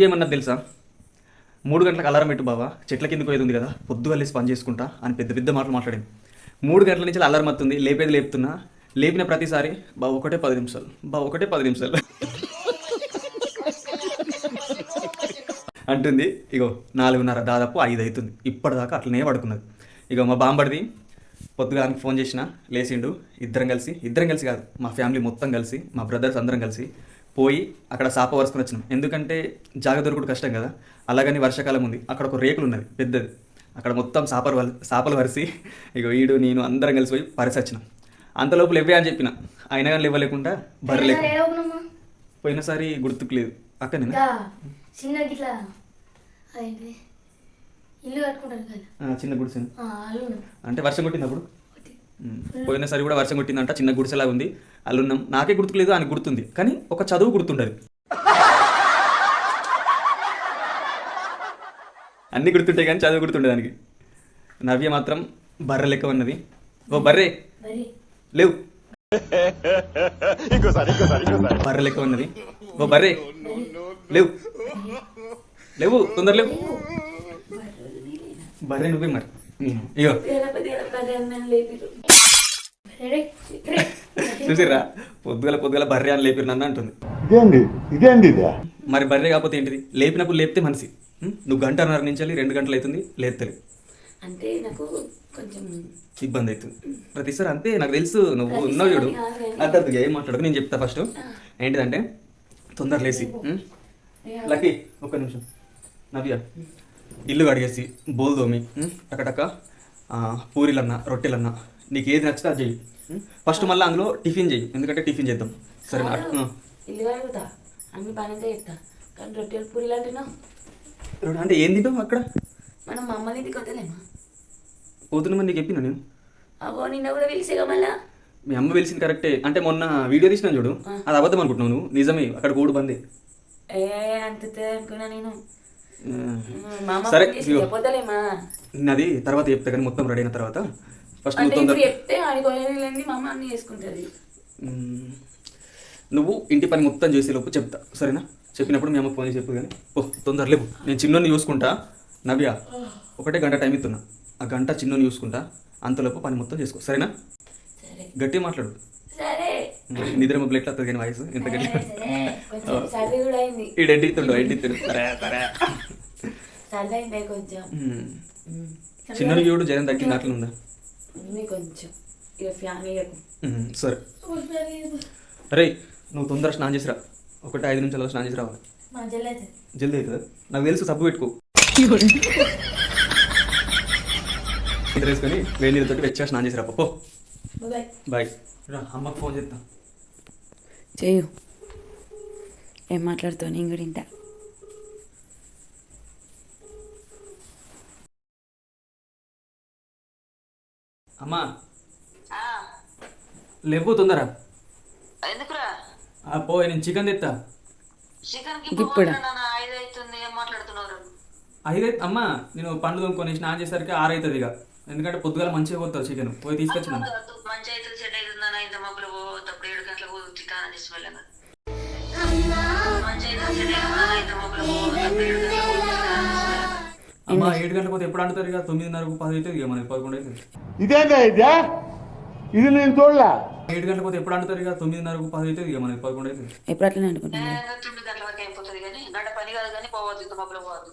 నవ్వి ఏమన్నా తెలుసా? మూడు గంటలకు అలారం పెట్టు బావా. చెట్ల కిందకు ఏది ఉంది కదా. పొద్దు వెళ్ళేసి పని చేసుకుంటా అని పెద్ద పెద్ద మాటలు మాట్లాడింది. మూడు గంటల నుంచి అలారం వస్తుంది. లేపేది లేపుతున్నా. లేపిన ప్రతిసారి బా ఒకటే పది నిమిషాలు. బా ఒకటే పది నిమిషాలు. అంటుంది. ఇగో నాలుగున్నర దాదాపు ఐదు అవుతుంది. ఇప్పటిదాకా అట్లనే పడుకున్నది. ఇగో మా బాంబడిది పొద్దుగానికి ఫోన్ చేసిన లేచిండు ఇద్దరం కలిసి ఇద్దరం కలిసి కాదు మా ఫ్యామిలీ మొత్తం కలిసి మా బ్రదర్స్ అందరం కలిసి పోయి అక్కడ సాప వరుసుకొని వచ్చినాం. ఎందుకంటే జాగ దొరకడు కష్టం కదా. అలాగని వర్షాకాలం ఉంది. అక్కడ ఒక రేకులు ఉన్నది పెద్దది అక్కడ మొత్తం సాపలు వల సాపలు వరిసి ఇగో ఈడు నేను అందరం కలిసి పోయి పరిసి వచ్చినాం. అంతలోపు లేవే అని చెప్పిన. అయినా కానీ బర్రెలేక ఏడవకునమ్మా పోయినసారి గుర్తుకు లేదు. అక్కనే ఇంకా చిన్న ఇల్లు కట్టుకుంటారు కదా. చిన్న గుడిసె. అంటే వర్షం కొట్టినప్పుడు ఒకటి. పోయినసారి కూడా వర్షం కొట్టిందంట. చిన్న గుడిసెలాగా ఉంది. అల్లున్నాం నాకే గుర్తులేదు అని గుర్తుంది. కానీ ఒక చదువు గుర్తుండదు. అన్నీ గుర్తుంటాయి కానీ చదువు గుర్తుండే దానికి నవ్య మాత్రం బర్రె లెక్క ఉన్నది. ఓ బర్రె. లేవు. బర్రె లెక్క ఉన్నది. ఓ బర్రె. లేవు. లేవు తొందర లేవు. బర్రె నువ్వే మరి. ఇగో చూసిర్రా? పొద్దుగల పొద్దుగల బర్రె అని లేపిరు నన్ను అంటుంది. ఇదేంది? ఇదేంది ఇదే? మరి బర్రె కాకపోతే ఏంటిది? లేపినప్పుడు లేపితే మనిషి? నువ్వు గంటన్నర నుంచి వెళ్ళి రెండు గంటలు అవుతుంది లేపుతలే అంటే నాకు కొంచెం ఇబ్బంది అవుతుంది. ప్రతిసారి అంతే నాకు తెలుసు నువ్వు ఉన్నావు చూడు. అద్దద్దు ఏం మాట్లాడకు నేను చెప్తా ఫస్ట్. ఏంటిదంటే తొందర లేసి? లక్కీ ఒక్క నిమిషం. నవ్య ఇల్లు కడిగేసి బోల్ దోమి ఉం? టకటక ఆ, పూరీలన్నా రొట్టెలన్నా నీకు ఏది నచ్చితే అది చెయ్యి? ఫస్ట్ మళ్ళీ అందులో టిఫిన్ చెయ్యి. ఎందుకంటే టిఫిన్ చేద్దాం. ఇల్లు కడుగుతా. అన్ని పని అంతా చేస్తా. కానీ రొట్టెలు పూరీలు అంటున్నావు. రొట్టె- అంటే ఏం తింటావు అక్కడ? మనం మా అమ్మ ఇంటికి వద్దలేమా పోతున్నామని నీకు చెప్పినా నేను? అవో నిన్న కూడా పిలిచేగా మళ్ళా. మీ అమ్మ వెలిసింది కరెక్టే అంటే మొన్న వీడియో తీసినాను చూడు. అది అబద్ధం అనుకుంటున్నావు నువ్వు. నిజమే. అక్కడ గూడు బందే. ఏ అంత అనుకున్నా నేను. సరే, అది తర్వాత చెప్తా కానీ మొత్తం రెడీ అయిన తర్వాత. ఫస్ట్ నువ్వు తొందర ఇప్పుడు చెప్తే ఆడుకోలేదు లేని మా అమ్మ అన్ని చేసుకుంటుంది. మ్మ్. నువ్వు ఇంటి పని మొత్తం చేసే లోపు చెప్తా. సరేనా? చెప్పినప్పుడు మీ అమ్మ ఫోన్ చెప్పు కానీ ఓ తొందర లేవు. నేను చిన్నోని చూసుకుంటా. నవ్య ఒకటే గంట టైం ఇస్తున్నా. ఆ గంట చిన్నోని చూసుకుంటా. అంతలోపు పని మొత్తం చేసుకో. సరేనా? సరే. గట్టిగా మాట్లాడు. నిద్ర మొబైల్ ఎట్లా వస్తుంది కానీ వాయిస్. ఎంత గట్టి ఈడు ఎడ్డిత్తుండు ఎడ్డిత్తుండు సరే సరే. చిన్నోని చూడు జ్వరం తగ్గింది. అట్లా ఉందా? కొంచెం. ఇక ఫ్యాన్. సరే. అరే నువ్వు తొందర స్నానం చేసిరా. ఒకటి ఐదు నిమిషాలు స్నానం చేసి రావాలి. జల్దీ అవుతుంది నాకు తెలుసు సబ్బు పెట్టుకో. వేసుకొని వేడి నీళ్ళతోటి వెచ్చగా స్నానం చేసి రా పో. బాయ్. రా అమ్మకు ఫోన్ చేస్తా. చేయు ఏం మాట్లాడుతావు? నేను కూడా అమ్మా. లేవు తొందర. పో నేను చికెన్ తెస్తా చికెన్కి ఇప్పుడు ఐదు అవుతుంది ఏం మాట్లాడుతున్నారు? ఐదే అమ్మా నేను పండ్లు తోముకొని స్నానం చేసరికి ఆరైతుంది ఇక. ఎందుకంటే పొద్దుగాల మంచిగా పోతావు చికెన్. పోయి తీసుకొచ్చిన. మంచి అమ్మా ఏడు గంటలకు పోతే ఎప్పుడు అంటారు ఇక? తొమ్మిదిన్నరకు పది అవుతుంది ఇక మనకి పదకొండు అవుతుంది ఇదే? ఇది నేను చూడలే. ఏడు గంటలకు పోతే ఎప్పుడు అంటారు ఇక? తొమ్మిదిన్నరకు పది అవుతుంది ఇక మనకి పదకొండు అవుతుంది ఎప్పుడు అట్లనే తొమ్మిది గంటల వరకు అయిపోతుంది కానీ నడ పని కాదు కానీ పోవద్దు ఇంత మబ్బులు పోవద్దు.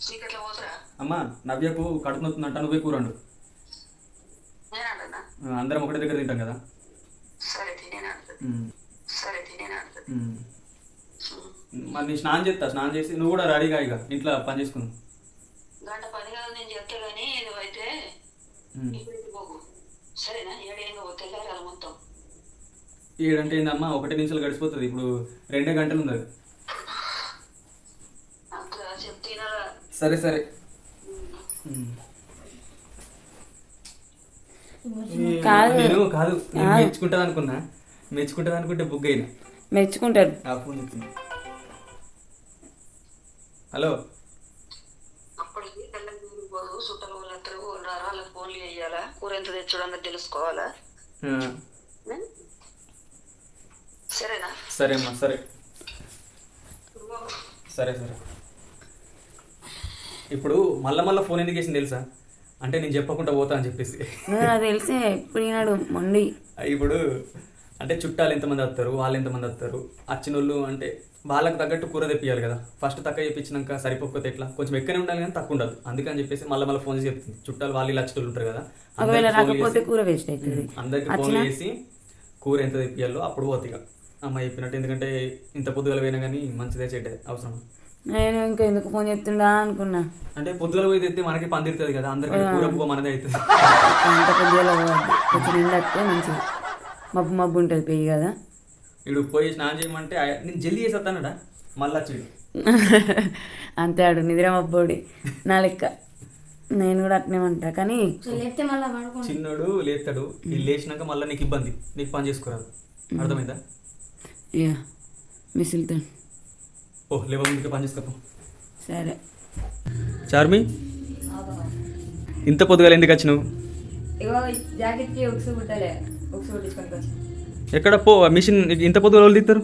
చీకట్లో పోతురా? అమ్మా నవ్యకు కడుపు నొత్తుందంట నువ్వే కూరండు. అందరం ఒకటే దగ్గర తింటాం కదా. సరే తినేనా సరే తినేనా. మరి నేను స్నానం చేస్తా స్నానం చేసి నువ్వు కూడా రెడీగా ఇక ఇంట్లో పని చేసుకుందాం. గంట పని కాదు నేను చెప్తా కానీ నువ్వైతే ఉమ్. ఇప్పటికి పోకు. సరేనా? ఏడేంగా తెల్లారాలి మొత్తం. ఏడంటే ఏందమ్మా? ఒకటే నిమిషాలు గడిచిపోతుంది. ఇప్పుడు రెండే గంటలు ఉంది సరే సరే. కాదు. నేను కాదు. నేను మెచ్చుకుంటా అనుకున్నా. మెచ్చుకుంటా అనుకుంటే బుక్ అయినా వచ్చింది హలో. అప్పటికి పోదు చుట్టాలు వాళ్ళకి ఫోన్లు చేయాలా? కూర ఎంత తెలుసుకోవాలా? సరేనా? సరే. అమ్మా సరే సరే. సరే ఇప్పుడు మళ్ళా మళ్ళీ ఫోన్ ఎందుకు చేసింది తెలుసా? అంటే నేను చెప్పకుండా పోతా అని చెప్పేసి. తెలిసే. ఇప్పుడు ఈనాడు మొండి. ఇప్పుడు అంటే చుట్టాలు ఎంతమంది వస్తారు? వాళ్ళు ఎంతమంది వస్తారు? వచ్చిన వాళ్ళు అంటే వాళ్ళకి తగ్గట్టు కూర తెప్పియాలి కదా. ఫస్ట్ తక్కువ చెప్పించినాక సరిపోకపోతే ఎట్లా? కొంచెం ఎక్కువనే ఉండాలి కానీ తక్కువ ఉండదు. అందుకని చెప్పేసి మళ్ళీ మళ్ళీ ఫోన్ చేసి చెప్తుంది. చుట్టాలు వాళ్ళు ఇలా ఉంటారు కదా. ఒకవేళ రాకపోతే కూర వేస్ట్ అవుతుంది. అందరికి ఫోన్? చేసి కూర ఎంత తెప్పియాలో అప్పుడు పోతిగా అమ్మ చెప్పినట్టు ఎందుకంటే ఇంత పొద్దుగల పోయినా కానీ మంచిదే చెడ్డది అవసరం. నేను ఇంకా ఎందుకు ఫోన్ చేస్తుండా అనుకున్నా. అంటే పొద్దుగల పోయి తెస్తే మనకి పందిరుతుంది కదా. అందరికి కూర పువ్వ మనదే అవుతుంది. అంత కొంచెం మంచిది. మబ్బు మబ్బు ఉంటుంది పెయ్యి కదా. ఇప్పుడు పోయి స్నానం చేయమంటే నేను జల్దీ చేసేస్తానడా మళ్ళీ వచ్చి అంతే ఆడు నిద్ర మబ్బోడి. నా లెక్క నేను కూడా అట్నే ఉంటా కానీ చిన్నోడు లేస్తాడు వీళ్ళు లేచినాక మళ్ళీ నీకు ఇబ్బంది. నీకు పని చేసుకోరాదు. అర్థమైందా? ఇక మిసిల్తో. ఓ లేవ ముందుకే పని చేసుకోపో. సరే. చార్మి ఇంత పొద్దుగాల ఎందుకు వచ్చినావు? జాకెట్కి ఉక్సు కుట్టలే. ఉక్సు కుట్టించుకొని వచ్చి ఎక్కడ పో మిషన్ ఇంత పొద్దుగా వాళ్ళు తీస్తారు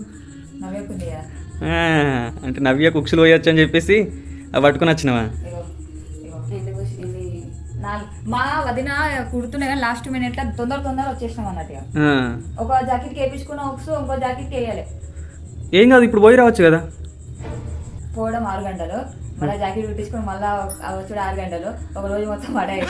అంటే నవ్య కుక్సులు పోయొచ్చు అని చెప్పేసి పట్టుకొని వచ్చినావా? మా వదిన కుడుతున్నాయి కానీ లాస్ట్ మినిట్ తొందర తొందర వచ్చేసినాం అన్నట్టు ఇక. ఆ. ఒక జాకెట్కి వేయించుకున్న ఉక్సు ఇంకో జాకెట్కి వేయాలి. ఏం కాదు ఇప్పుడు పోయి రావచ్చు కదా? పోవడం ఆరు గంటలు. మళ్ళీ జాకెట్ కుట్టించుకొని మళ్ళీ వచ్చాడు ఆరు గంటలు. ఒక రోజు మొత్తం పడాయి.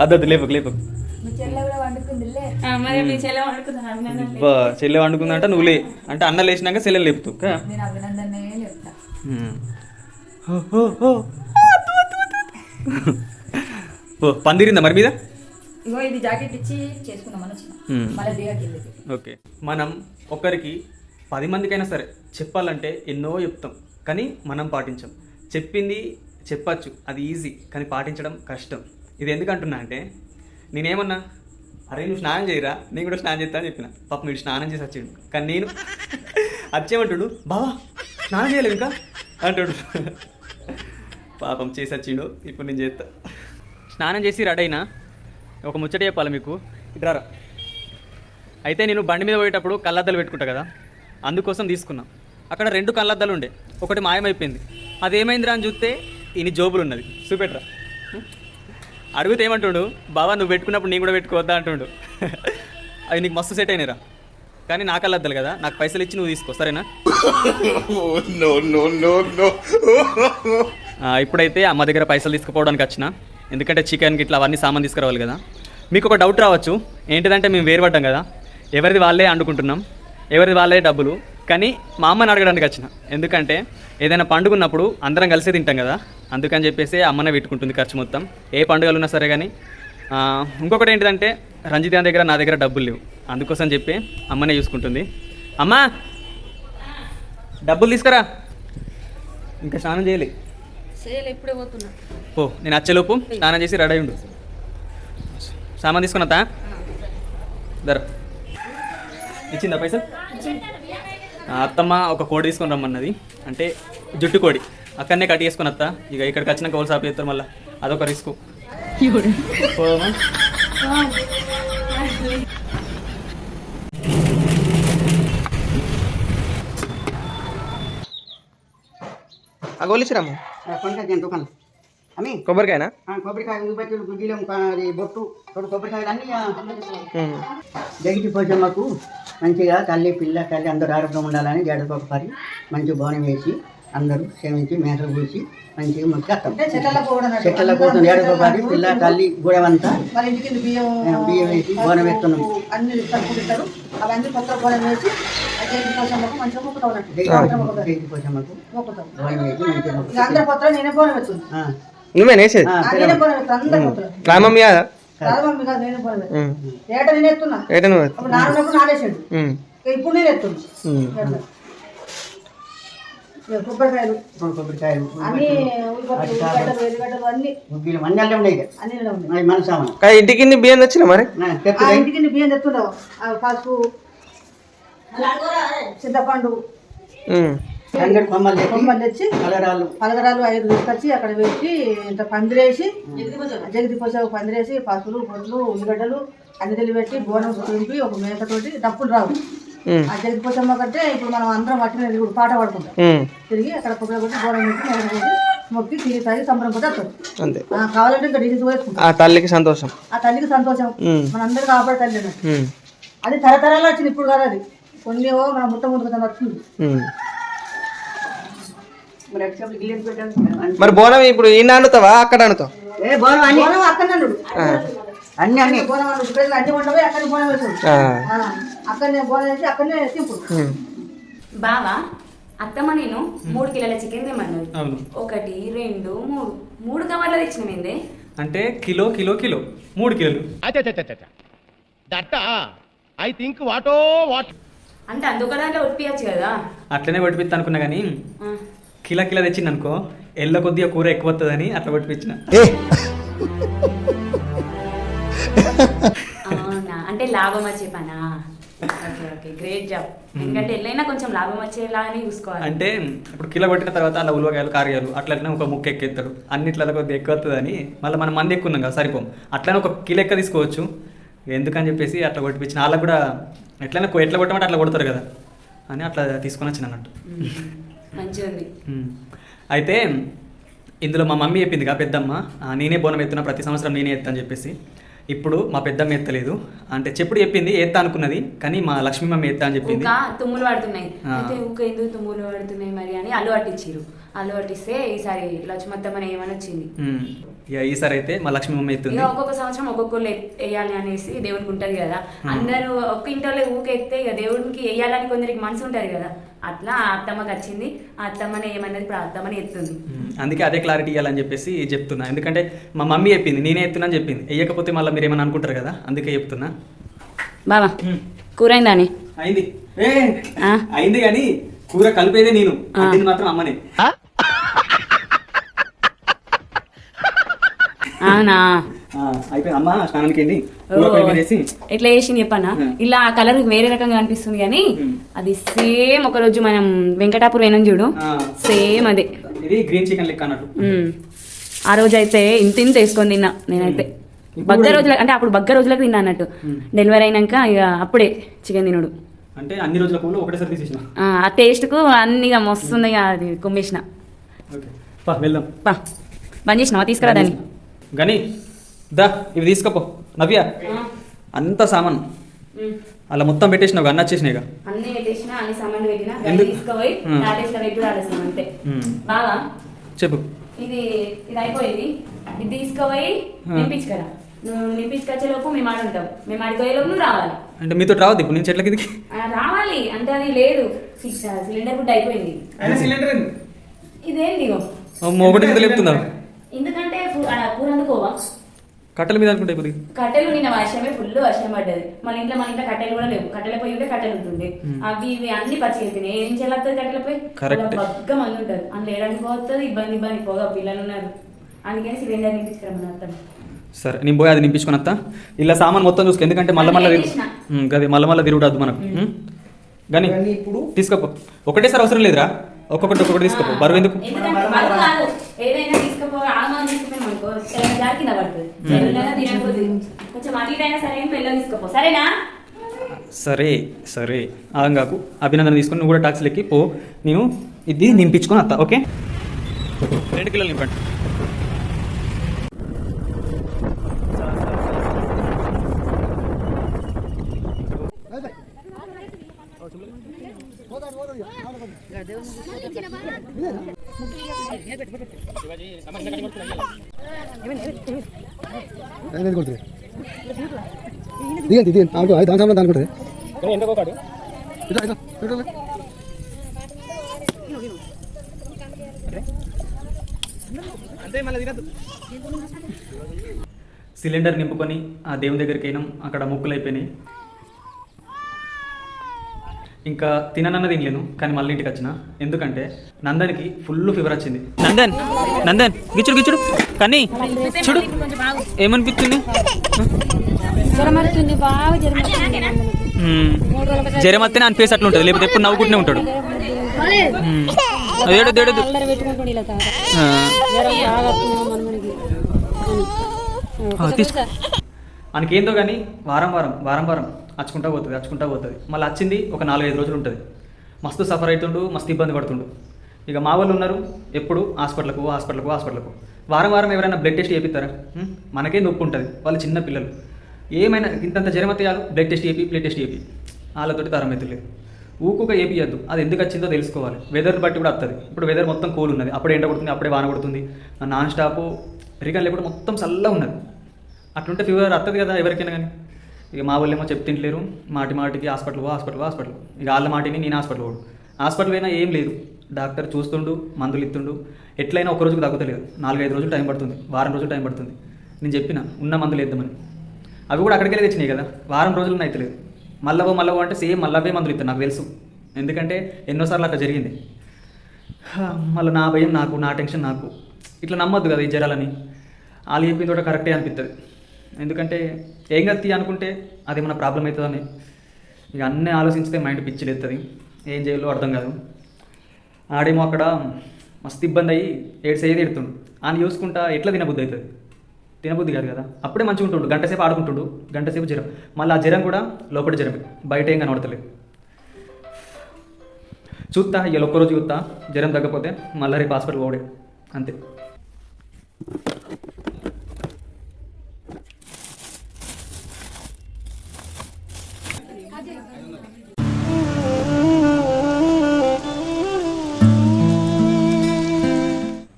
అద్దద్దు లేపకు లేపకు మీ చెల్లె కూడా వండుకుంది లే మరి మీ చెల్లె పడుకున్నాను బా చెల్లె వండుకుందంట నువ్వు లే అంటే అన్న లేచినాక చెల్లెలు. ఓ పందిరిందా మరి మీద? ఇది జాకెట్ ఇచ్చి ఓకే. మనం ఒకరికి పది మందికైనా సరే చెప్పాలంటే ఎన్నో చెప్తాం కానీ మనం పాటించం. చెప్పింది చెప్పచ్చు. అది ఈజీ కానీ పాటించడం కష్టం. ఇది ఎందుకంటున్నా అంటే నేనేమన్నా అరే నువ్వు స్నానం చేయరా? నేను కూడా స్నానం చేస్తా అని చెప్పిన. పాప మీరు స్నానం చేసి వచ్చిండు. కానీ నేను వచ్చేమంటుడు బావా స్నానం చేయలేదు ఇంకా? అంటాడు. పాపం చేసి వచ్చిండు. ఇప్పుడు నేను చేస్తా. స్నానం చేసి రెడీ అయినా ఒక ముచ్చట చెప్పాలి మీకు. ఇట్రారా అయితే నేను బండి మీద పోయేటప్పుడు కళ్ళద్దాలు పెట్టుకుంటా కదా అందుకోసం తీసుకున్నా. అక్కడ రెండు కళ్ళద్దాలు ఉండే. ఒకటి మాయమైపోయింది. అదేమైందిరా అని చూస్తే ఇన్ని జోబులు ఉన్నది. చూపెట్రా. అడిగితే ఏమంటుండు బావా నువ్వు పెట్టుకున్నప్పుడు నేను కూడా పెట్టుకోవద్దా అంటుండు. అవి నీకు మస్తు సెట్ అయినాయిరా. కానీ నా కళ్ళద్దాలు కదా నాకు పైసలు ఇచ్చి నువ్వు తీసుకో సరేనా? ఇప్పుడైతే అమ్మ దగ్గర పైసలు తీసుకుపోవడానికి వచ్చిన. ఎందుకంటే చికెన్ గిట్లా అవన్నీ సామాన్ తీసుకురావాలి కదా. మీకు ఒక డౌట్ రావచ్చు ఏంటిదంటే మేము వేరుపడ్డాం కదా. ఎవరిది వాళ్ళే అండుకుంటున్నాం. ఎవరిది వాళ్ళే డబ్బులు. కానీ మా అమ్మని అడగడానికి వచ్చిన. ఎందుకంటే ఏదైనా పండుగ ఉన్నప్పుడు అందరం కలిసే తింటాం కదా. అందుకని చెప్పేసి అమ్మనే పెట్టుకుంటుంది ఖర్చు మొత్తం. ఏ పండుగలు ఉన్నా సరే కానీ ఇంకొకటి ఏంటిదంటే రంజిత్ గారి దగ్గర నా దగ్గర డబ్బులు లేవు. అందుకోసం చెప్పి అమ్మనే చూసుకుంటుంది. అమ్మా! డబ్బులు తీసుకురా. ఇంకా స్నానం చేయలే. ఓ నేను వచ్చేలోపు స్నానం చేసి రెడీ ఉండు. సామాన్ తీసుకున్నా ధర. ఇచ్చిందా పైసలు? అత్తమ్మ ఒక కోడి తీసుకొని రమ్మన్నది. అంటే జుట్టు కోడి. అక్కడనే కట్ చేసుకుని అత్త. ఇక ఇక్కడికి వచ్చినాక కోల్ సాప్ చేస్తారు మళ్ళీ. అదొక రిస్క్. పోదామా? కన్నా అమ్మి కొబ్బరికాయనా? ఆ, కొబ్బరికాయ గుడ్డీలం అది బొట్టు రెండు కొబ్బరికాయలు అన్నీ జగిటి పోచమ్మకు మంచిగా తల్లి పిల్ల తల్లి అందరూ ఆరోగ్యం ఉండాలని జడకొకసారి మంచి బోనం వేసి అందరూ సేవించి మేకలు పూసి మంచిగా మొక్కేస్తాం చెట్ల కోసం పిల్ల తల్లి గూడెమంతా బియ్యం వేసి బోనం వేస్తున్నాం. అన్ని అవన్నీ కొత్త బోనం వేసి జగిటి పోచమ్మకు బోనం వేసి మంచిగా. నువ్వే నేసేది ఆ, ఏట నువ్వు. ఇప్పుడు నేను ఎత్తున్నా. కొబ్బరికాయలు. కొబ్బరికాయలు మన సామాన్. కాదు ఇంటికి నీ బియ్యం తెచ్చినా మరి? నా ఇంటికి నీ బియ్యం తెస్తుండవు ఆ పసుపు చింతపండు. తెచ్చి కొమ్మలు తెచ్చి కలరాలు పలగరాలు ఐదు తీసుకొచ్చి అక్కడ పెట్టి ఇంత పందిరేసి జగతి పోసే పందిరేసి పసులు పొట్లు ఉల్లిగడ్డలు అన్ని తెలిపెట్టి బోనం తుంపి ఒక మేకతోటి డప్పులు రావు. ఆ జగతి పోసమ్మ కంటే ఇప్పుడు మనం అందరం పట్టిన ఇప్పుడు పాట పాడుకుంటాం. తిరిగి అక్కడ కొట్టి బోనం పెట్టి మేక కొట్టి మొక్కి తిరిగి తాగి సంబరం అంతే. ఆ, కావాలంటే ఇంకా పోయేసుకుంటాం ఆ తల్లికి సంతోషం. ఆ తల్లికి సంతోషం. మనందరూ కాపాడే తల్లి అది తరతరాలు వచ్చింది ఇప్పుడు కాదు అది. కొన్ని మన ముట్ట తను వచ్చింది. మరి బోనం ఇప్పుడు ఈయన అనుతావా అక్కడ అనుతావు అన్ని. అన్ని. బావా అత్తమ్మ నేను మూడు కిలోల చికెన్ తెమ్మన్నది అవును. ఒకటి రెండు మూడు. మూడు కవర్లు తెచ్చిన ఏందే? అంటే కిలో కిలో కిలో. మూడు కిలోలు. అంటే అందుక దాంట్లో ఉడిపియచ్చు కదా. అట్లనే పట్టిపిస్తా అనుకున్నా కానీ. కిలో కిలో తెచ్చింది అనుకో ఎల్ల కొద్దిగా కూర ఎక్కువ వస్తుందని అట్లా పట్టిపించిన అంటే లాభం వచ్చే పనా? Okay okay. గ్రేట్ జాబ్ ఎందుకంటే ఎల్లైనా కొంచెం లాభం వచ్చేలాగానే చూసుకోవాలి. అంటే ఇప్పుడు కిలో కొట్టిన తర్వాత అలా ఉలవకాయలు కారగాయలు అట్లనే ఒక ముక్క ఎక్కేస్తాడు అన్నిట్లలో కొద్దిగా ఎక్కువ వస్తుందని మళ్ళీ మనం మంది ఎక్కువ ఉన్నాం కదా సరిపోం. అట్లనే ఒక కిలో ఎక్క తీసుకోవచ్చు. ఎందుకని చెప్పేసి అట్లా కొట్టిపించిన. వాళ్ళకి కూడా ఎట్లయినా కొ- ఎట్లా కొట్టమంటే అట్లా కొడతారు కదా అని అట్లా తీసుకొని వచ్చిన అన్నట్టు. మంచిగా ఉంది. అయితే ఇందులో మా మమ్మీ చెప్పింది కదా పెద్దమ్మ నేనే బోనం ఎత్తున్నా ప్రతి సంవత్సరం నేనే ఎత్తా అని చెప్పేసి. ఇప్పుడు మా పెద్దమ్మ ఎత్తలేదు. అంటే చెప్పుడు చెప్పింది ఎత్తా అనుకున్నది కానీ మా లక్ష్మీ మమ్మీ ఎత్తా అని చెప్పింది. తుమ్ములు పడుతున్నాయి. అయితే ఎందుకు తుమ్ములు పడుతున్నాయి మరి అని అల్లు పట్టించిరు అల్లు పట్టిస్తే ఈసారి లక్ష్మత్తమ్మని ఏమని వచ్చింది. ఇక ఈసారి అయితే మా లక్ష్మీ మమ్మీ ఎత్తుంది. ఒక్కొక్క సంవత్సరం ఒక్కొక్కరు వేయాలి అనేసి దేవుడికి ఉంటది కదా. అందరూ ఒక్క ఇంట్లో ఊకే ఎత్తే ఇక దేవుడికి వేయాలని కొందరికి మనసు ఉంటది కదా. అట్లా ఆ అత్తమ్మకి వచ్చింది. ఆ అత్తమ్మని ఏమన్నది? ఇప్పుడు అత్తమ్మని ఎత్తుంది. అందుకే అదే క్లారిటీ ఇవ్వాలని చెప్పేసి చెప్తున్నా. ఎందుకంటే మా మమ్మీ చెప్పింది నేనే ఎత్తున్నా అని చెప్పింది. వేయకపోతే మళ్ళీ మీరు ఏమైనా అనుకుంటారు కదా? అందుకే చెప్తున్నా. బాబా కూర అయిందాని అయింది. ఏ ఆ? అయింది కానీ కూర కలిపేదే నేను. మాత్రం అమ్మనే. అవునా? అయిపోయింది అమ్మ స్నానానికి వెళ్ళి ఎట్లా చేసింది చెప్పన్నా? Hmm. ఇలా ఆ కలర్ వేరే రకంగా అనిపిస్తుంది కానీ. అది సేమ్ ఒక రోజు మనం వెంకటాపూర్ పోయినాం చూడు. ఆ, సేమ్ అదే. ఇది గ్రీన్ చికెన్ లెక్క అన్నట్టు. ఆ రోజు అయితే ఇంత ఇంత వేసుకొని తిన్నా నేనైతే. బగ్గ రోజుల అంటే అప్పుడు బగ్గ రోజులకు తిన్నా అన్నట్టు. డెలివరీ అయినాక ఇక అప్పుడే చికెన్ తినుడు. అంటే అన్ని రోజుల కూలు ఒకటేసారి తీసేసిన. ఆ, టేస్ట్కు అన్ని మస్తుంది అది కుమ్మేసిన. వెళ్దాం. పా. బంద్ చేసినావా? తీసుకురా దాన్ని. గని దా ఇవి తీసుకపో. నవ్య అంత సామాన్. అలా మొత్తం పెట్టేసినావు అన్న వచ్చేసినాయి ఇక. అన్ని పెట్టేసిన అన్ని సామాన్లు పెట్టిన ఎందుకు? తీసుకుపోయి పెట్టి అంతే. మ్మ్. బాగా చెప్పు. ఇది ఇది అయిపోయింది. ఇది తీసుకుపోయి. నింపించుకరా. నువ్వు నింపించుకొచ్చే లోపు మేము ఆడ ఉంటాం. మేము ఆడిపోయే లోపు నువ్వు రావాలి. అంటే మీతో రావద్దు ఇప్పుడు నేను చెట్ల కిందకి. ఆ, రావాలి. అంటే అది లేదు. సిలిండర్ ఫుడ్ అయిపోయింది. సిలిండర్ ఇదేంటి ఇగో? ఒకటి మీద లేపుతున్నావు. ఎందుకంటే కూర కట్టెల మీద అనుకుంటే ఇప్పుడు. కట్టెలు నిన్న వర్షమే ఫుల్ వర్షం పడ్డది. మన ఇంట్లో మన ఇంట్లో కట్టెలు కూడా లేవు. కట్టెల పోయి ఉంటే కట్టెలు ఉంటుండే. అవి ఇవి అన్ని పచ్చి ఏం చేయాలి కట్టెల పోయి. బగ్గ మంది ఉంటారు అందులో ఏడానికి పోతుంది ఇబ్బంది ఇబ్బంది. పోగా పిల్లలు ఉన్నారు. అందుకని సిలిండర్ నింపించుకురమ్మని అర్థం సరే నేను పోయి అది నింపించుకుని వస్తా ఇలా సామాన్ మొత్తం చూసుకో. ఎందుకంటే మళ్ళీ మళ్ళీ. గది మళ్ళీ మళ్ళీ తిరుగుతుంది మనకు. కానీ ఇప్పుడు తీసుకోపో. ఒకటేసారి అవసరం లేదురా. ఒక్కొక్కటి ఒక్కొక్కటి తీసుకోపో. బరువు ఎందుకు ఎందుకంటే బరువు కాదు ఏదైనా తీసుకుపో ఆగమని తీసుకుపోయినాం అనుకో తెలంగాణ జారి కింద పడుతుంది తెలంగాణ తినకపోతే కొంచెం అటు ఇటు సరే పిల్లలు తీసుకుపో. సరేనా? సరే సరే. ఆగంగాకు అభినందన తీసుకొని నువ్వు కూడా టాక్సీలు ఎక్కి పో. నేను ఇది నింపించుకొని వస్తా ఓకే? రెండు కిలోలు నింపండి. దిగండి దిగండి దానికి దాని సమయం దానికి ఉంటుంది సిలిండర్ నింపుకొని ఆ దేవుని దగ్గరికి అయినాం అక్కడ ముక్కులు అయిపోయినాయి ఇంకా తిననన్నది తినలేను కానీ మళ్ళీ ఇంటికి వచ్చిన. ఎందుకంటే నందన్కి ఫుల్ ఫీవర్ వచ్చింది. నందన్ నందన్ గిచ్చుడు గిచ్చుడు కానీ చూడు. ఏమనిపించింది? జ్వరం వస్తేనే అని ఫేస్ అట్లా ఉంటుంది లేకపోతే ఎప్పుడు నవ్వుకుంటూనే ఉంటాడు. ఏడు తీసుకో. మనకి కానీ వారం వారం వారం వారం అచ్చుకుంటా పోతుంది అచ్చుకుంటా పోతుంది. మళ్ళీ వచ్చింది ఒక నాలుగైదు రోజులు ఉంటుంది. మస్తు సఫర్ అవుతుండు మస్తు ఇబ్బంది పడుతుండు. ఇక మా వాళ్ళు ఉన్నారు ఎప్పుడు? హాస్పిటల్కు హాస్పిటల్కు హాస్పిటల్కు వారం వారం ఎవరైనా బ్లడ్ టెస్ట్ చేపిస్తారా? మనకే నొప్పి ఉంటుంది వాళ్ళు చిన్న పిల్లలు. ఏమైనా ఇంతంత జ్వరం తీయాలి బ్లడ్ టెస్ట్ చేపి బ్లడ్ టెస్ట్ చేపి. వాళ్ళతోటి తరమైతులేదు అవుతలేదు ఊకుక ఏపియద్దు అది ఎందుకు వచ్చిందో తెలుసుకోవాలి. వెదర్ బట్టి కూడా వస్తుంది ఇప్పుడు వెదర్ మొత్తం కూల్ ఉన్నది. అప్పుడే ఎండ కొడుతుంది అప్పుడే వాన కొడుతుంది. నాన్ స్టాప్ రికన్ లేకుండా మొత్తం చల్లగా ఉన్నది. అట్లుంటే ఫీవర్ వస్తుంది కదా ఎవరికైనా కానీ. ఇక మా వాళ్ళేమో చెప్తింటలేరు మాటి మాటికి హాస్పిటల్ పో హాస్పిటల్ హాస్పిటల్ ఇక వాళ్ళ మాటిని నేను హాస్పిటల్ పోడు హాస్పిటల్ అయినా ఏం లేదు. డాక్టర్ చూస్తుండు మందులు ఇస్తుండు ఎట్లయినా ఒక రోజుకు తగ్గుతలేదు. నాలుగైదు రోజులు టైం పడుతుంది. వారం రోజులు టైం పడుతుంది. నేను చెప్పిన ఉన్న మందులు వేద్దామని. అవి కూడా అక్కడికి వెళ్ళి తెచ్చినాయి కదా. వారం రోజులు అవుతలేదు మల్లవో మల్లవో అంటే సేమ్ మల్లవే మందులు ఇస్తాను నాకు తెలుసు. ఎందుకంటే ఎన్నోసార్లు అక్కడ జరిగింది. మళ్ళీ నా భయం నాకు నా టెన్షన్ నాకు. ఇట్లా నమ్మొద్దు కదా ఈ జ్వరాలని. వాళ్ళు చెప్పింది కూడా కరెక్టే అనిపిస్తుంది ఎందుకంటే ఏం కత్తి అనుకుంటే అది ఏమైనా ప్రాబ్లం అవుతుందని. ఇక అన్నీ ఆలోచించితే మైండ్ పిచ్చిలేస్తుంది ఏం చేయాలో అర్థం కాదు. ఆడేమో అక్కడ మస్తు ఇబ్బంది అయ్యి ఏడు సేది ఎడుతుండు ఆయన చూసుకుంటా ఎట్లా తినబుద్ధి అవుతుంది? తినబుద్ధి కాదు కదా. అప్పుడే మంచిగా ఉంటుండు. గంట సేపు ఆడుకుంటుండు. గంట సేపు జ్వరం. మళ్ళీ ఆ జ్వరం కూడా లోపల జ్వరమే. బయట ఏం కనబడతలేదు. చూస్తా ఇవాళ ఒక్కరోజు చూస్తా జ్వరం తగ్గకపోతే మళ్ళీ రేపు హాస్పిటల్ పోడే. అంతే.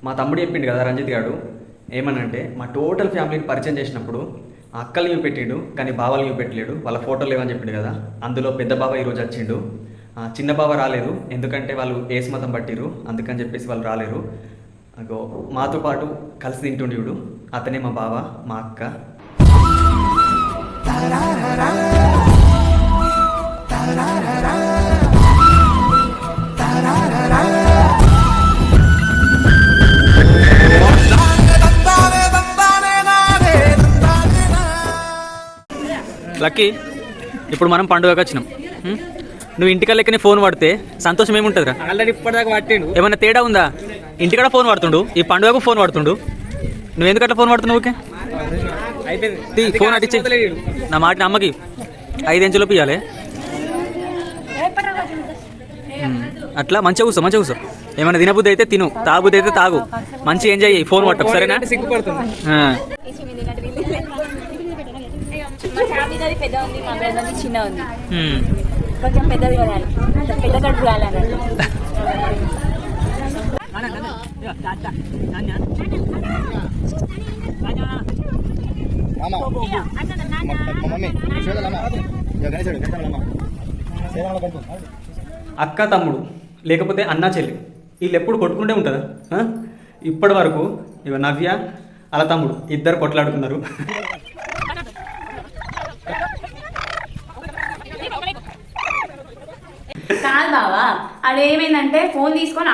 మా తమ్ముడు చెప్పిండు కదా రంజిత్ గారు ఏమనంటే మా టోటల్ ఫ్యామిలీని పరిచయం చేసినప్పుడు అక్కలు అక్కల్ని పెట్టిండు కానీ బావల్ని పెట్టలేడు వాళ్ళ ఫోటోలు లేవని చెప్పిండు కదా అందులో పెద్ద బావ ఈరోజు వచ్చిండు. చిన్న బావ రాలేదు ఎందుకంటే వాళ్ళు ఏసు మతం పట్టిరు అందుకని చెప్పేసి వాళ్ళు రాలేరు. అగో మాతో పాటు కలిసి తింటుండేవుడు అతనే మా బావ మా అక్క. లక్కీ ఇప్పుడు మనం పండుగకి వచ్చినాం? నువ్వు ఇంటికల్లెక్కనే ఫోన్ వాడితే సంతోషం ఏముంటుందిరా? ఆల్రెడీ ఇప్పటిదాకా పట్టిండు ఏమైనా తేడా ఉందా? ఇంటికాడ ఫోన్ వాడుతుండు ఈ పండుగకు ఫోన్ వాడుతుండు. నువ్వు ఎందుకు అట్లా ఫోన్ వాడుతున్నావు ఓకే అయిపోయింది. ఫోన్ అడిచి. నా మాట అమ్మకి ఐదు ఇంచులు ఇవ్వాలి అట్లా మంచిగా కూర్చో మంచిగా కూర్చో. ఏమైనా తినబుద్ధి అయితే తిను తాగుబుద్ధి అయితే తాగు. మంచి ఎంజాయ్ చేయి ఫోన్ పట్టు సరేనా? సిగ్గుపడుతుంది. మా ఫ్యామిలీ అది పెద్ద ఉంది మా బ్రదర్ది చిన్న ఉంది. కొంచెం పెద్దది పెద్ద కడుపు అక్క తమ్ముడు లేకపోతే అన్న చెల్లి వీళ్ళు ఎప్పుడు కొట్టుకుంటే ఉంటుందా? ఇప్పటి వరకు ఇక నవ్య అలా తమ్ముడు ఇద్దరు కొట్లాడుకున్నారు. కాదు బావా అది ఏమైందంటే ఫోన్ తీసుకొని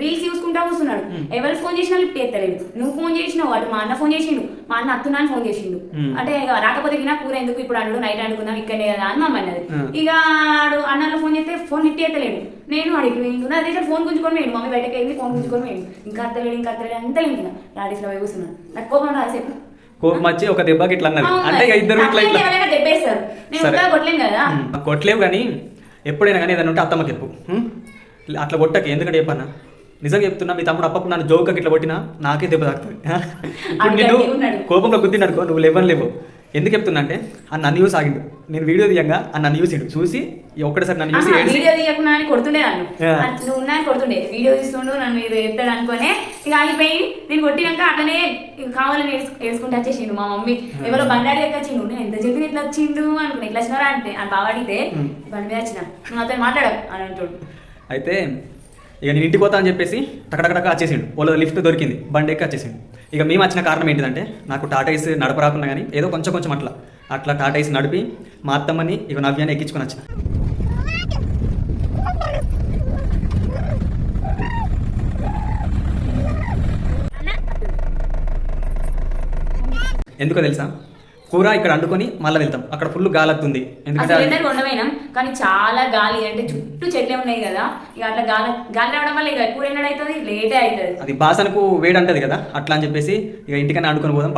రీల్స్ చూసుకుంటా కూర్చున్నాడు. ఎవరు ఫోన్ చేసినా లిఫ్ట్ ఎత్తలేదు నువ్వు ఫోన్ చేసినావు అటు మా అన్న ఫోన్ చేసిండు మా అన్న అత్తున్నాను ఫోన్ చేసిండు. అంటే ఇక రాకపోతే ఇక కూర ఎందుకు ఇప్పుడు అన్నాడు నైట్ అనుకుందాం ఇక్కడనే కదా అని మమ్మ అన్నది. ఇక ఆడు అన్నలో ఫోన్ చేస్తే ఫోన్ లిఫ్ట్ ఎత్తలేడు నేను అడిగి నేను అదే ఫోన్ గుంజుకొని వేయండి మమ్మీ బయటకు వెళ్ళి ఫోన్ గుంజుకొని వేయండి ఇంకా అత్తలేడు ఇంకా అత్తలేడు అంతా ఇంటిన రాడీస్లో పోయి కూర్చున్నాను నాకు కోపం రాసేపు కోపం వచ్చి ఒక దెబ్బకి ఇట్లా అన్నది. అంటే ఇద్దరు ఇట్లా ఇట్లా. కొట్టలేను కదా. ఉమ్, కొట్టలేవు కానీ ఎప్పుడైనా కానీ ఏదైనా ఉంటే అత్తమ్మకి చెప్పు? అట్లా కొట్టకి. ఎందుకంటే చెప్పన్నా? నిజంగా చెప్తున్నా మీ తమ్ముడు అప్పప్పుడు నన్ను జోకకి ఇట్లా కొట్టినా నాకే దెబ్బ తాకుతుంది. ఇప్పుడు నేను. కోపంలో గుద్దినడుకో నువ్వు లేవని లేవు. ఎందుకు చెప్తున్నా అంటే ఆ నన్ను యూస్ ఆగిండు. నేను వీడియో తీయంగా ఆ నన్ను చూసిండు చూసి ఈ ఒక్కటేసారి నన్ను చూసి వీడియో తీయకుండా అని కొడుతుండే నన్ను. నువ్వు ఉన్నాయని కొడుతుండే. వీడియో తీస్తుండు నన్ను ఇది ఎత్తాడు అనుకోనే ఇక ఆగిపోయి నేను కొట్టినాక అట్లనే ఇక కావాలని ఏడ్చుకుంటూ వచ్చేసిండు మా మమ్మీ. ఎవరో బండాడి ఎక్క వచ్చిండు. నేను ఎంత చెప్పి ఇట్లా వచ్చిండు? అనుకున్నా. ఇట్లా వచ్చినారా? అంటే అని బాగా అడిగితే. బండి మీద వచ్చిన. నువ్వు అతను మాట్లాడకు అని అంటాడు. అయితే ఇక నేను ఇంటికి పోతా అని చెప్పేసి టకటకటక వచ్చేసిండు. వాళ్ళ లిఫ్ట్ దొరికింది. బండి ఎక్కి వచ్చేసిండు. ఇక మేము వచ్చిన కారణం ఏంటిదంటే నాకు టాటాయిస్ నడపరాకున్నా కానీ ఏదో కొంచెం కొంచెం అట్లా అట్లా టాటా నడిపి మా అత్తమ్మని ఇక నవ్యాన్ని ఎక్కించుకొని వచ్చిన. ఎందుకో తెలుసా? కూర ఇక్కడ వండుకొని మళ్ళీ వెళ్తాం. అక్కడ ఫుల్ ఎందుకంటే అసలు ఎండలు ఉండమైనాం కానీ చాలా గాలి అంటే చుట్టూ చెట్లే ఉన్నాయి కదా ఇక అట్లా గాలి గాలి రావడం వల్ల ఇక కూర ఎండడు అవుతుంది లేటే అవుతుంది అది బాసనకు వేడి అంటది కదా అట్లా అని చెప్పేసి ఇక ఇంటికన్నా వండుకొని పోదాం.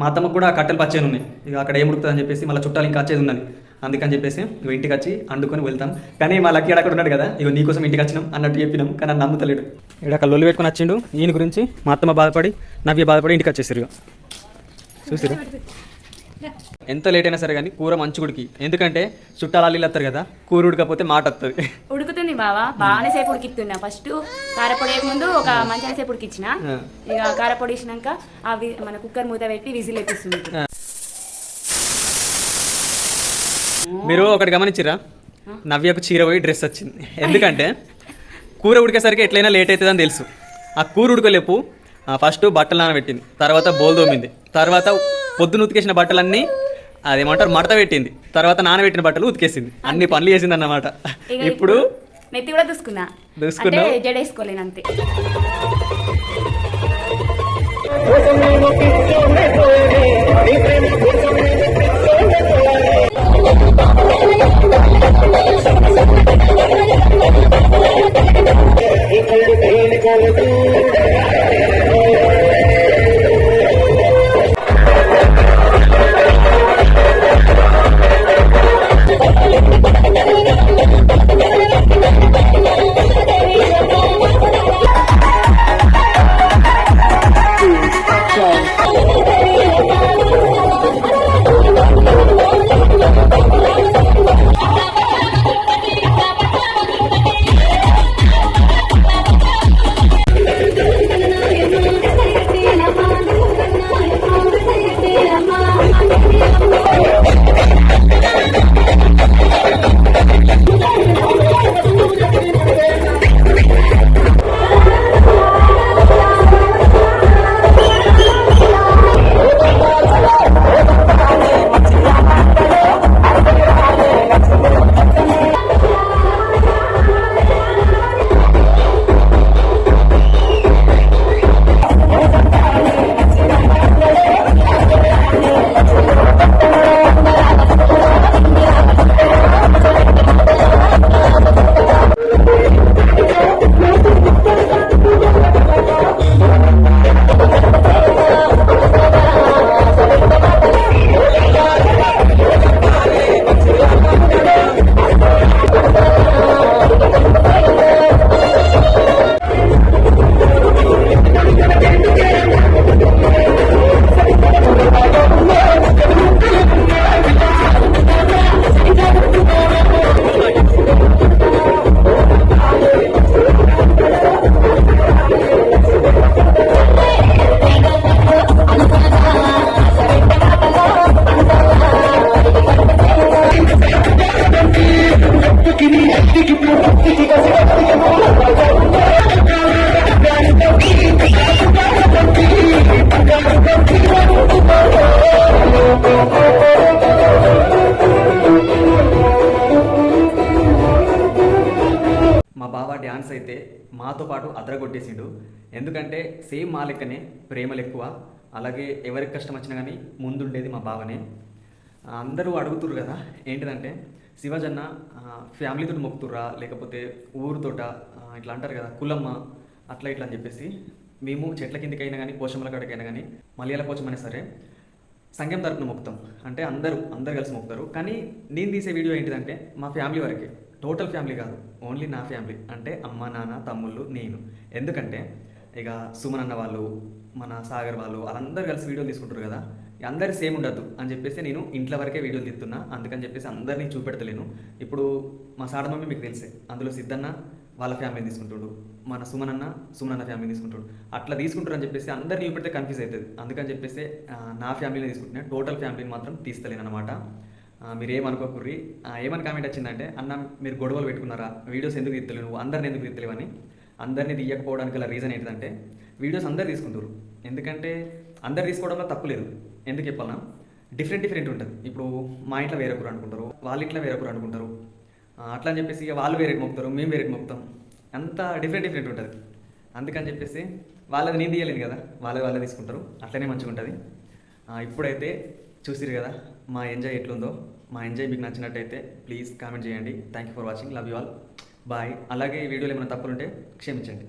మా అత్తమ్మకు కూడా కట్టెలు పచ్చేది ఉన్నాయి. ఇక అక్కడ ఏం ఉడుకుతుంది అని చెప్పేసి మళ్ళీ చుట్టాలు ఇంకా వచ్చేది ఉన్నది. అందుకని చెప్పేసి ఇక ఇంటికి వచ్చి వండుకొని వెళ్తాం. కానీ మా లక్కీ అక్కడ ఉన్నాడు కదా ఇక నీకోసం ఇంటికి వచ్చినాం అన్నట్టు చెప్పినాం కానీ నన్ను నమ్ముతలేడు. ఇక్కడ అక్కడ లొల్లి పెట్టుకొని వచ్చిండు ఈయన గురించి మా అత్తమ్మ బాధపడి నవ్య బాధపడి ఇంటికి వచ్చేసారు చూసిరు ఎంత లేట్ అయినా సరే కానీ కూర మంచి ఎందుకంటే చుట్టాలు అల్లు వస్తారు కదా కూర ఉడకపోతే మాట వస్తుంది ఉడుకుతుంది బావా బాగానే సేపు ఉడికిస్తున్నా. ఫస్ట్ కారపొడి వేయక ముందు ఒక మంచిగా సేపు ఉడికిచ్చిన. ఇక కారపొడి వేసినాక ఆ వి- మన కుక్కర్ మూత పెట్టి విజిల్ ఎత్తిస్తుంది మీరు ఒకటి గమనించిరా నవ్యకు చీర పోయి డ్రెస్ వచ్చింది. ఎందుకంటే కూర ఉడికేసరికి ఎట్లయినా లేట్ అవుతుందని తెలుసు. ఆ కూర ఉడకలేపు ఫస్ట్ బట్టలు నానబెట్టింది. తర్వాత బోల్ తోమింది. తర్వాత పొద్దున ఉతికేసిన బట్టలన్నీ అదేమంటారు మడత పెట్టింది. తర్వాత నానబెట్టిన బట్టలు ఉతికేసింది. అన్ని పనులు చేసింది అన్నమాట ఇప్పుడు నెత్తి కూడా దూసుకున్నా. దూసుకున్నావు? అంటే జడేసుకోలేను అంతే. డ్యాన్స్ అయితే మాతో పాటు అదరగొట్టేసిండు. ఎందుకంటే సేమ్ మా లెక్కనే ప్రేమలు ఎక్కువ అలాగే ఎవరికి కష్టం వచ్చినా కానీ ముందుండేది మా బావనే. అందరూ అడుగుతుర్రు కదా ఏంటిదంటే శివజన్న ఫ్యామిలీతో మొక్కుతుర్రా లేకపోతే ఊరుతోట ఇట్లా అంటారు కదా కులమ్మ అట్లా ఇట్లా అని చెప్పేసి మేము చెట్ల కిందకైనా కానీ పోషమల కాడికైనా కానీ మలయాళ పోచమైనా సరే సంఘం తరపున మొక్కుతాం. అంటే అందరూ అందరు కలిసి మొక్కుతారు. కానీ నేను తీసే వీడియో ఏంటిదంటే మా ఫ్యామిలీ వరకే. టోటల్ ఫ్యామిలీ కాదు ఓన్లీ నా ఫ్యామిలీ. అంటే అమ్మ నాన్న తమ్ముళ్ళు నేను. ఎందుకంటే ఇక సుమన్ అన్న వాళ్ళు మన సాగర్ వాళ్ళు వాళ్ళందరూ కలిసి వీడియోలు తీసుకుంటారు కదా. ఇక అందరు సేమ్ ఉండద్దు అని చెప్పేసి నేను ఇంట్లో వరకే వీడియోలు తీస్తున్నా. అందుకని చెప్పేసి అందరినీ చూపెడతలేను. ఇప్పుడు మా సాడ మమ్మీ మీకు తెలిసే. అందులో సిద్ధన్న వాళ్ళ ఫ్యామిలీని తీసుకుంటాడు. మన సుమన్ అన్న సుమన్ అన్న ఫ్యామిలీ తీసుకుంటాడు. అట్లా తీసుకుంటారు అని చెప్పేసి అందరినీ చూపెడితే కన్ఫ్యూజ్ అవుతుంది. అందుకని చెప్పేసి నా ఫ్యామిలీని తీసుకుంటున్నాను టోటల్ ఫ్యామిలీని మాత్రం తీస్తలేను అనమాట మీరు ఏమనుకోకుర్రి ఏమని కామెంట్ వచ్చిందంటే అన్న మీరు గొడవలు పెట్టుకున్నారా? వీడియోస్ ఎందుకు తీస్తలేవు నువ్వు? అందరిని ఎందుకు తీస్తలేవని అందరినీ తీయకపోవడానికి గల రీజన్ ఏంటంటే వీడియోస్ అందరు తీసుకుంటారు ఎందుకంటే అందరు తీసుకోవడంలో తప్పు లేదు. ఎందుకు చెప్పాలన్నా డిఫరెంట్ డిఫరెంట్ ఉంటుంది. ఇప్పుడు మా ఇంట్లో వేరొకరు అనుకుంటారు వాళ్ళ ఇంట్లో వేరొకరు అనుకుంటారు. అట్లా అని చెప్పేసి ఇక వాళ్ళు వేరే మొక్కుతారు మేము వేరే మొక్కుతాం అంత డిఫరెంట్ డిఫరెంట్ ఉంటుంది. అందుకని చెప్పేసి వాళ్ళది నేను తీయలేను కదా వాళ్ళది వాళ్ళే తీసుకుంటారు. అట్లనే మంచిగా ఉంటుంది ఇప్పుడైతే చూసిరు కదా మా ఎంజాయ్ ఎట్లుందో. మా ఎంజాయ్ మీకు నచ్చినట్టయితే ప్లీజ్ కామెంట్ చేయండి. Thank you for watching love you all bye అలాగే ఈ వీడియోలో ఏమైనా తప్పులుంటే క్షమించండి.